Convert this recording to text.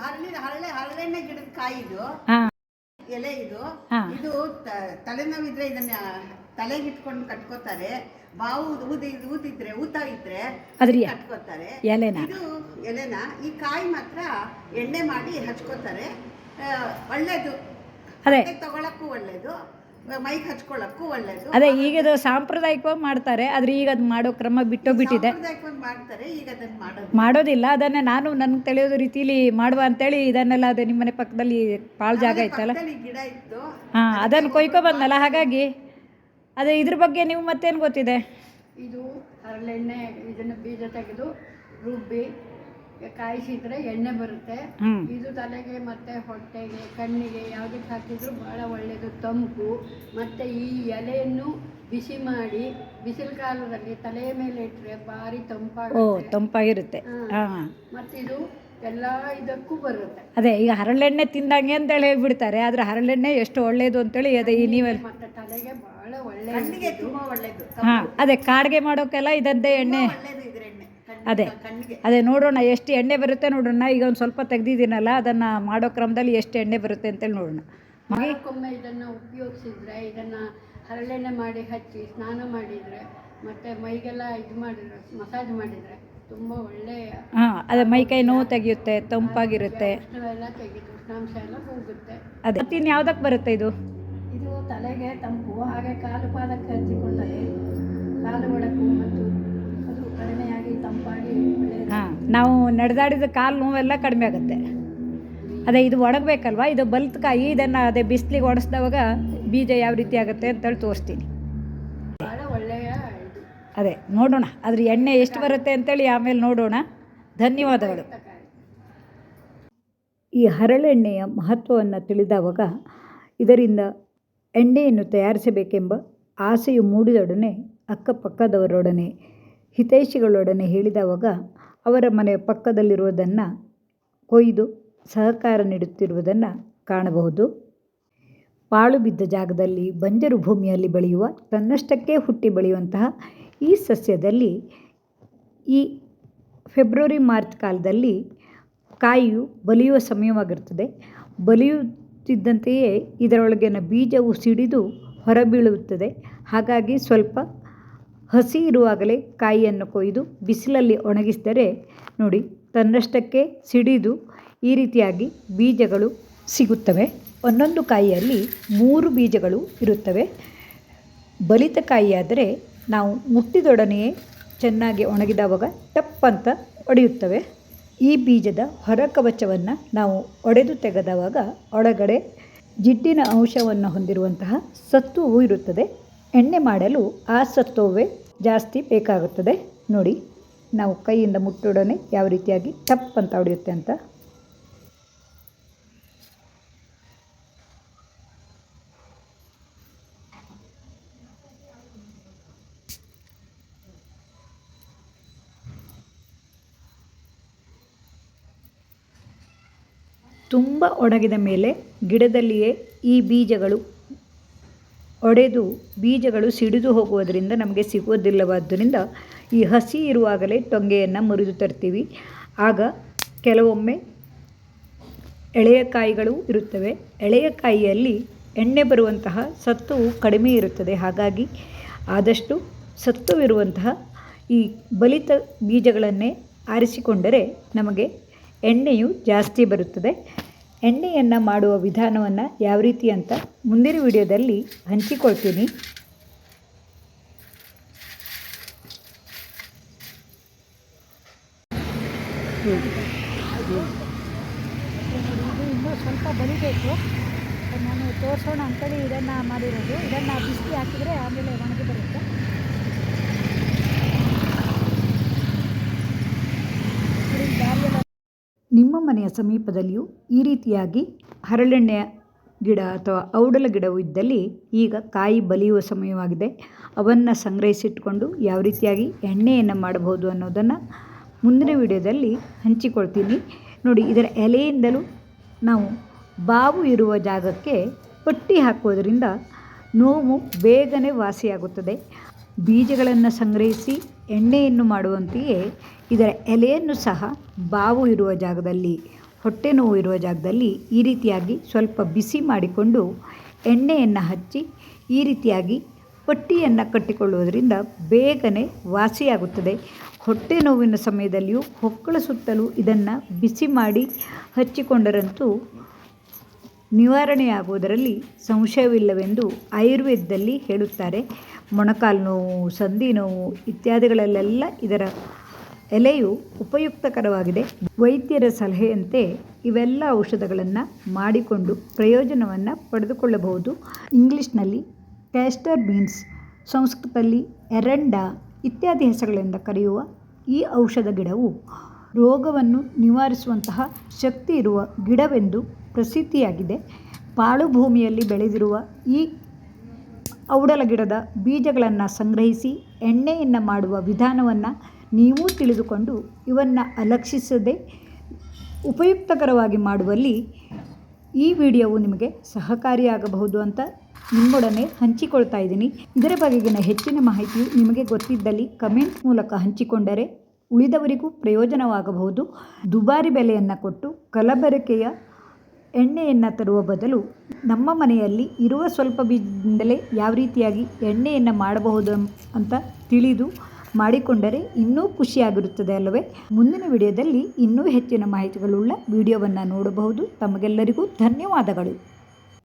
ಹರಳಿ ಹರಳೆ ಹರಳೆಣ್ಣೆ ಗಿಡದ ಕಾಯಿ ಇದು. ಎಲೆ ಇದು. ಇದು ತಲೆನೋವಿದ್ರೆ ಇದನ್ನ ತಲೆಗೆ ಇಟ್ಕೊಂಡು ಕಟ್ಕೋತಾರೆ. ಬಾವು ಊದಿ ಊದಿದ್ರೆ ಊತ ಇದ್ರೆ ಕಟ್ಕೋತಾರೆ. ಎಲೆನ? ಇದು ಎಲೆನ? ಈ ಕಾಯಿ ಮಾತ್ರ ಎಣ್ಣೆ ಮಾಡಿ ಹಚ್ಕೋತಾರೆ. ಒಳ್ಳೇದು. ಅದೇ. ತಗೊಳಕ್ಕೂ ಒಳ್ಳೇದು. ಹಚ್ಕೊಳ್ಳಕ್ಕೂ ಒಳ್ಳೇದು. ಅದೇ ಈಗದು ಸಾಂಪ್ರದಾಯಿಕವಾಗಿ ಮಾಡ್ತಾರೆ ಆದರೆ ಈಗ ಅದು ಮಾಡೋ ಕ್ರಮ ಬಿಟ್ಟೋಗ್ಬಿಟ್ಟಿದೆ ಸಾಂಪ್ರದಾಯಿಕವಾಗಿ ಮಾಡ್ತಾರೆ ಈಗ ಅದನ್ನ ಮಾಡೋದು ಮಾಡೋದಿಲ್ಲ ಅದನ್ನೇ ನಾನು ನನಗೆ ತಿಳಿಯೋದು ರೀತಿಲಿ ಮಾಡುವ ಅಂತೇಳಿ ಇದನ್ನೆಲ್ಲ ಅದೇ ನಿಮ್ಮನೆ ಪಕ್ಕದಲ್ಲಿ ಪಾಳು ಜಾಗ ಇತ್ತಲ್ಲ? ಪಕ್ಕದಲ್ಲಿ ಗಿಡ ಇತ್ತು. ಹಾಂ ಅದನ್ನು ಕೊಯ್ಕೊ ಬಂದಲ್ಲ ಹಾಗಾಗಿ? ಅದೇ ಇದ್ರ ಬಗ್ಗೆ ನೀವು ಮತ್ತೇನು ಗೊತ್ತಿದೆ? ಇದು ಹರಳೆಣ್ಣೆ ಇದನ್ನು ಬೀಜ ತೆಗೆದು ರುಬ್ಬಿ ಕಾಯಿಸಿದ್ರೆ ಎಣ್ಣೆ ಬರುತ್ತೆ. ಇದು ತಲೆಗೆ ಮತ್ತೆ ಹೊಟ್ಟೆಗೆ ಕಣ್ಣಿಗೆ ಯಾವುದಕ್ಕೆ ಹಾಕಿದ್ರು ಬಹಳ ಒಳ್ಳೆಯದು ತಂಪು. ಮತ್ತೆ ಈ ಎಲೆಯನ್ನು ಬಿಸಿ ಮಾಡಿ ಬಿಸಿಲು ಕಾಲದಲ್ಲಿ ತಲೆಯ ಮೇಲೆ ಇಟ್ಟರೆ ಭಾರಿ ಓ ತಂಪಾಗುತ್ತೆ ತಂಪಾಗಿರುತ್ತೆ ಮತ್ತಿದು ಎಲ್ಲಾ ಇದು ಎಲ್ಲ ಇದಕ್ಕೂ ಬರುತ್ತೆ. ಅದೇ ಈಗ ಹರಳೆಣ್ಣೆ ತಿಂದಂಗೆ ಅಂತೇಳಿ ಹೇಳ್ಬಿಡ್ತಾರೆ ಆದ್ರೆ ಹರಳೆಣ್ಣೆ ಎಷ್ಟು ಒಳ್ಳೇದು ಅಂತೇಳಿ ಅದೇ ಈ ನೀವೆಲ್ಲ ಮತ್ತು ತಲೆಗೆ ಬಹಳ ಒಳ್ಳೆಯದು ಕಣ್ಣಿಗೆ ತುಂಬಾ ಒಳ್ಳೇದು. ಹಾಂ ಅದೇ ಕಾಡಿಗೆ ಮಾಡೋಕೆಲ್ಲ ಇದದ್ದೇ ಎಣ್ಣೆ ಒಳ್ಳೇದು ಇದ್ರ ಎಣ್ಣೆ ಕಣ್ಣಿಗೆ- ಅದೇ. ಅದೇ ನೋಡೋಣ ಎಷ್ಟು ಎಣ್ಣೆ ಬರುತ್ತೆ ನೋಡೋಣ. ಈಗ ಒಂದು ಸ್ವಲ್ಪ ತೆಗ್ದಿದ್ದೀನಲ್ಲ ಅದನ್ನು ಮಾಡೋ ಕ್ರಮದಲ್ಲಿ ಎಷ್ಟು ಎಣ್ಣೆ ಬರುತ್ತೆ ಅಂತೇಳಿ ನೋಡೋಣ. ವಾರಕ್ಕೊಮ್ಮೆ ಇದನ್ನು ಉಪಯೋಗಿಸಿದ್ರೆ ಇದನ್ನು ಹರಳೆಣ್ಣೆ ಮಾಡಿ ಹಚ್ಚಿ ಸ್ನಾನ ಮಾಡಿದರೆ ಮತ್ತು ಮೈಗೆಲ್ಲ ಇದು ಮಾಡಿದ್ರೆ ಮಸಾಜ್ ಮಾಡಿದರೆ ತುಂಬ ಒಳ್ಳೆಯ ಹಾಂ ಅದೇ ಮೈಕೈ ನೋವು ತೆಗೆಯುತ್ತೆ ತಂಪಾಗಿರುತ್ತೆ. ಎಲ್ಲ ತೆಗೆದು ಉಷ್ಣಾಂಶ ಎಲ್ಲ ಹೋಗುತ್ತೆ. ಅದೇ ಇನ್ನು ಯಾವುದಕ್ಕೆ ಬರುತ್ತೆ ಇದು? ಇದು ತಲೆಗೆ ತಂಪು ಹಾಗೆ ಕಾಲು ಪಾದಕ್ಕೆ ಹಚ್ಚಿಕೊಂಡರೆ ನಾವು ನಡೆದಾಡಿದ ಕಾಲು ನೋವೆಲ್ಲ ಕಡಿಮೆ ಆಗುತ್ತೆ. ಅದೇ ಇದು ಒಣಗಬೇಕಲ್ವ? ಇದು ಬಲ್ತ್ ಕಾಯಿ, ಇದನ್ನು ಅದೇ ಬಿಸಿಲಿಗೆ ಒಣಸ್ದವಾಗ ಬೀಜ ಯಾವ ರೀತಿ ಆಗುತ್ತೆ ಅಂತೇಳಿ ತೋರಿಸ್ತೀನಿ. ಅದೇ, ನೋಡೋಣ. ಅದ್ರ ಎಣ್ಣೆ ಎಷ್ಟು ಬರುತ್ತೆ ಅಂತೇಳಿ ಆಮೇಲೆ ನೋಡೋಣ. ಧನ್ಯವಾದಗಳು. ಈ ಹರಳೆಣ್ಣೆಯ ಮಹತ್ವವನ್ನು ತಿಳಿದವಾಗ ಇದರಿಂದ ಎಣ್ಣೆಯನ್ನು ತಯಾರಿಸಬೇಕೆಂಬ ಆಸೆಯು ಮೂಡಿದೊಡನೆ ಅಕ್ಕಪಕ್ಕದವರೊಡನೆ ಹಿತೈಷಿಗಳೊಡನೆ ಹೇಳಿದವಾಗ ಅವರ ಮನೆಯ ಪಕ್ಕದಲ್ಲಿರುವುದನ್ನು ಕೊಯ್ದು ಸಹಕಾರ ನೀಡುತ್ತಿರುವುದನ್ನು ಕಾಣಬಹುದು. ಪಾಳು ಬಿದ್ದ ಜಾಗದಲ್ಲಿ ಬಂಜರು ಭೂಮಿಯಲ್ಲಿ ಬೆಳೆಯುವ ತನ್ನಷ್ಟಕ್ಕೆ ಹುಟ್ಟಿ ಬೆಳೆಯುವಂತಹ ಈ ಸಸ್ಯದಲ್ಲಿ ಈ ಫೆಬ್ರವರಿ ಮಾರ್ಚ್ ಕಾಲದಲ್ಲಿ ಕಾಯಿಯು ಬಲಿಯುವ ಸಮಯವಾಗಿರುತ್ತದೆ. ಬಲಿಯುತ್ತಿದ್ದಂತೆಯೇ ಇದರೊಳಗಿನ ಬೀಜವು ಸಿಡಿದು ಹೊರಬೀಳುತ್ತದೆ. ಹಾಗಾಗಿ ಸ್ವಲ್ಪ ಹಸಿ ಇರುವಾಗಲೇ ಕಾಯಿಯನ್ನು ಕೊಯ್ದು ಬಿಸಿಲಲ್ಲಿ ಒಣಗಿಸಿದರೆ ನೋಡಿ ತನ್ನಷ್ಟಕ್ಕೆ ಸಿಡಿದು ಈ ರೀತಿಯಾಗಿ ಬೀಜಗಳು ಸಿಗುತ್ತವೆ. ಒಂದೊಂದು ಕಾಯಿಯಲ್ಲಿ ಮೂರು ಬೀಜಗಳು ಇರುತ್ತವೆ. ಬಲಿತ ಕಾಯಿಯಾದರೆ ನಾವು ಮುಟ್ಟಿದೊಡನೆಯೇ ಚೆನ್ನಾಗಿ ಒಣಗಿದವಾಗ ಟಪ್ ಅಂತ ಒಡೆಯುತ್ತವೆ. ಈ ಬೀಜದ ಹೊರ ಕವಚವನ್ನು ನಾವು ಒಡೆದು ತೆಗೆದವಾಗ ಒಳಗಡೆ ಜಿಡ್ಡಿನ ಅಂಶವನ್ನು ಹೊಂದಿರುವಂತಹ ಸತ್ವವು ಇರುತ್ತದೆ. ಎಣ್ಣೆ ಮಾಡಲು ಆ ಸತ್ತೋವೆ ಜಾಸ್ತಿ ಬೇಕಾಗುತ್ತದೆ. ನೋಡಿ, ನಾವು ಕೈಯಿಂದ ಮುಟ್ಟೊಡನೆ ಯಾವ ರೀತಿಯಾಗಿ ಟಪ್ ಅಂತ ಹೊಡೆಯುತ್ತೆ ಅಂತ. ತುಂಬ ಒಣಗಿದ ಮೇಲೆ ಗಿಡದಲ್ಲಿಯೇ ಈ ಬೀಜಗಳು ಒಡೆದು ಬೀಜಗಳು ಸಿಡಿದು ಹೋಗುವುದರಿಂದ ನಮಗೆ ಸಿಗುವುದಿಲ್ಲವಾದ್ದರಿಂದ ಈ ಹಸಿ ಇರುವಾಗಲೇ ಟೊಂಗೆಯನ್ನು ಮುರಿದು ತರ್ತೀವಿ. ಆಗ ಕೆಲವೊಮ್ಮೆ ಎಳೆಯ ಕಾಯಿಗಳು ಇರುತ್ತವೆ. ಎಳೆಯ ಕಾಯಿಯಲ್ಲಿ ಎಣ್ಣೆ ಬರುವಂತಹ ಸತ್ವವು ಕಡಿಮೆ ಇರುತ್ತದೆ. ಹಾಗಾಗಿ ಆದಷ್ಟು ಸತ್ವವಿರುವಂತಹ ಈ ಬಲಿತ ಬೀಜಗಳನ್ನೇ ಆರಿಸಿಕೊಂಡರೆ ನಮಗೆ ಎಣ್ಣೆಯು ಜಾಸ್ತಿ ಬರುತ್ತದೆ. ಎಣ್ಣೆಯನ್ನು ಮಾಡುವ ವಿಧಾನವನ್ನು ಯಾವ ರೀತಿ ಅಂತ ಮುಂದಿನ ವಿಡಿಯೋದಲ್ಲಿ ಹಂಚಿಕೊಳ್ತೀನಿ. ಸ್ವಲ್ಪ ಬಲಿಬೇಕು ನಾನು ತೋರಿಸೋಣ ಅಂತೇಳಿ ಇದನ್ನು ಮಾಡಿರೋದು. ಇದನ್ನು ಬಿಸಿ ಹಾಕಿದರೆ ಆಮೇಲೆ ಒಣಗಿ ಬರುತ್ತೆ. ನಿಮ್ಮ ಮನೆಯ ಸಮೀಪದಲ್ಲಿಯೂ ಈ ರೀತಿಯಾಗಿ ಹರಳೆಣ್ಣೆಯ ಗಿಡ ಅಥವಾ ಔಡಲ ಗಿಡವು ಇದ್ದಲ್ಲಿ ಈಗ ಕಾಯಿ ಬಲಿಯುವ ಸಮಯವಾಗಿದೆ. ಅವನ್ನು ಸಂಗ್ರಹಿಸಿಟ್ಕೊಂಡು ಯಾವ ರೀತಿಯಾಗಿ ಎಣ್ಣೆಯನ್ನು ಮಾಡಬಹುದು ಅನ್ನೋದನ್ನು ಮುಂದಿನ ವಿಡಿಯೋದಲ್ಲಿ ಹಂಚಿಕೊಳ್ತೀನಿ. ನೋಡಿ, ಇದರ ಎಲೆಯಿಂದಲೂ ನಾವು ಬಾವು ಇರುವ ಜಾಗಕ್ಕೆ ಪಟ್ಟಿ ಹಾಕೋದರಿಂದ ನೋವು ಬೇಗನೆ ವಾಸಿಯಾಗುತ್ತದೆ. ಬೀಜಗಳನ್ನು ಸಂಗ್ರಹಿಸಿ ಎಣ್ಣೆಯನ್ನು ಮಾಡುವಂತೆಯೇ ಇದರ ಎಲೆಯನ್ನು ಸಹ ಬಾವು ಇರುವ ಜಾಗದಲ್ಲಿ, ಹೊಟ್ಟೆ ನೋವು ಇರುವ ಜಾಗದಲ್ಲಿ ಈ ರೀತಿಯಾಗಿ ಸ್ವಲ್ಪ ಬಿಸಿ ಮಾಡಿಕೊಂಡು ಎಣ್ಣೆಯನ್ನು ಹಚ್ಚಿ ಈ ರೀತಿಯಾಗಿ ಪಟ್ಟಿಯನ್ನು ಕಟ್ಟಿಕೊಳ್ಳುವುದರಿಂದ ಬೇಗನೆ ವಾಸಿಯಾಗುತ್ತದೆ. ಹೊಟ್ಟೆ ನೋವಿನ ಸಮಯದಲ್ಲಿಯೂ, ಹೊಕ್ಕಳ ಸುತ್ತಲೂ ಇದನ್ನು ಬಿಸಿ ಮಾಡಿ ಹಚ್ಚಿಕೊಂಡರಂತೂ ನಿವಾರಣೆಯಾಗುವುದರಲ್ಲಿ ಸಂಶಯವಿಲ್ಲವೆಂದು ಆಯುರ್ವೇದದಲ್ಲಿ ಹೇಳುತ್ತಾರೆ. ಮೊಣಕಾಲು ನೋವು, ಸಂಧಿ ನೋವು ಇತ್ಯಾದಿಗಳಲ್ಲೆಲ್ಲ ಇದರ ಎಲೆಯು ಉಪಯುಕ್ತಕರವಾಗಿದೆ. ವೈದ್ಯರ ಸಲಹೆಯಂತೆ ಇವೆಲ್ಲ ಔಷಧಗಳನ್ನು ಮಾಡಿಕೊಂಡು ಪ್ರಯೋಜನವನ್ನು ಪಡೆದುಕೊಳ್ಳಬಹುದು. ಇಂಗ್ಲೀಷ್ನಲ್ಲಿ ಕ್ಯಾಸ್ಟರ್ ಬೀನ್ಸ್, ಸಂಸ್ಕೃತದಲ್ಲಿ ಎರಂಡ ಇತ್ಯಾದಿ ಹೆಸರುಗಳಿಂದ ಕರೆಯುವ ಈ ಔಷಧ ಗಿಡವು ರೋಗವನ್ನು ನಿವಾರಿಸುವಂತಹ ಶಕ್ತಿ ಇರುವ ಗಿಡವೆಂದು ಪ್ರಸಿದ್ಧಿಯಾಗಿದೆ. ಪಾಳು ಭೂಮಿಯಲ್ಲಿ ಬೆಳೆದಿರುವ ಈ ಔಡಲ ಗಿಡದ ಬೀಜಗಳನ್ನು ಸಂಗ್ರಹಿಸಿ ಎಣ್ಣೆಯನ್ನು ಮಾಡುವ ವಿಧಾನವನ್ನು ನೀವು ತಿಳಿದುಕೊಂಡು ಇವನ್ನು ಅಲಕ್ಷಿಸದೆ ಉಪಯುಕ್ತಕರವಾಗಿ ಮಾಡುವಲ್ಲಿ ಈ ವಿಡಿಯೋವು ನಿಮಗೆ ಸಹಕಾರಿಯಾಗಬಹುದು ಅಂತ ನಿಮ್ಮೊಡನೆ ಹಂಚಿಕೊಳ್ತಾ ಇದ್ದೀನಿ. ಇದರ ಬಗೆಗಿನ ಹೆಚ್ಚಿನ ಮಾಹಿತಿಯು ನಿಮಗೆ ಗೊತ್ತಿದ್ದಲ್ಲಿ ಕಮೆಂಟ್ ಮೂಲಕ ಹಂಚಿಕೊಂಡರೆ ಉಳಿದವರಿಗೂ ಪ್ರಯೋಜನವಾಗಬಹುದು. ದುಬಾರಿ ಬೆಲೆಯನ್ನು ಕೊಟ್ಟು ಕಲಬೆರಕೆಯ ಎಣ್ಣೆಯನ್ನು ತರುವ ಬದಲು ನಮ್ಮ ಮನೆಯಲ್ಲಿ ಇರುವ ಸ್ವಲ್ಪ ಬೀಜದಿಂದಲೇ ಯಾವ ರೀತಿಯಾಗಿ ಎಣ್ಣೆಯನ್ನು ಮಾಡಬಹುದು ಅಂತ ತಿಳಿದು ಮಾಡಿಕೊಂಡರೆ ಇನ್ನೂ ಖುಷಿಯಾಗಿರುತ್ತದೆ ಅಲ್ಲವೇ? ಮುಂದಿನ ವಿಡಿಯೋದಲ್ಲಿ ಇನ್ನೂ ಹೆಚ್ಚಿನ ಮಾಹಿತಿಗಳುಳ್ಳ ವಿಡಿಯೋವನ್ನು ನೋಡಬಹುದು. ತಮಗೆಲ್ಲರಿಗೂ ಧನ್ಯವಾದಗಳು.